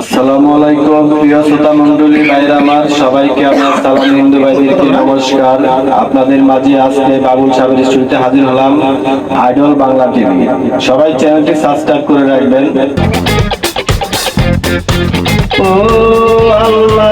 আসসালামু আলাইকুম, প্রিয় শ্রোতা মন্ডলী ভাইরা সবাইকে আমার সালাম হিন্দু ভাইদেরকে নমস্কার। আপনাদের মাঝে আজকে বাবুল সাহেবের স্টুডিওতে হাজির হলাম আইডল বাংলা টিভি। সবাই চ্যানেলটি সাবস্ক্রাইব করে রাখবেন। ও আল্লাহ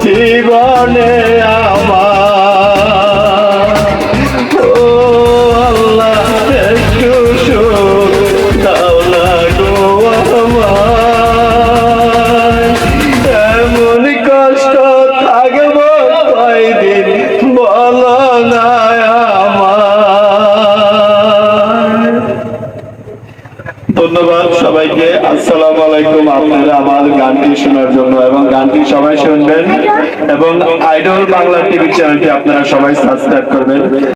জীবনে আমার ধন্যবাদ সবাইকে। আসসালামু আলাইকুম আপনারা আমার গানটি শোনার জন্য এবং গানটি সবাই শুনবেন এবং আইডল বাংলা টিভি চ্যানেলটি আপনারা সবাই সাবস্ক্রাইব করবেন।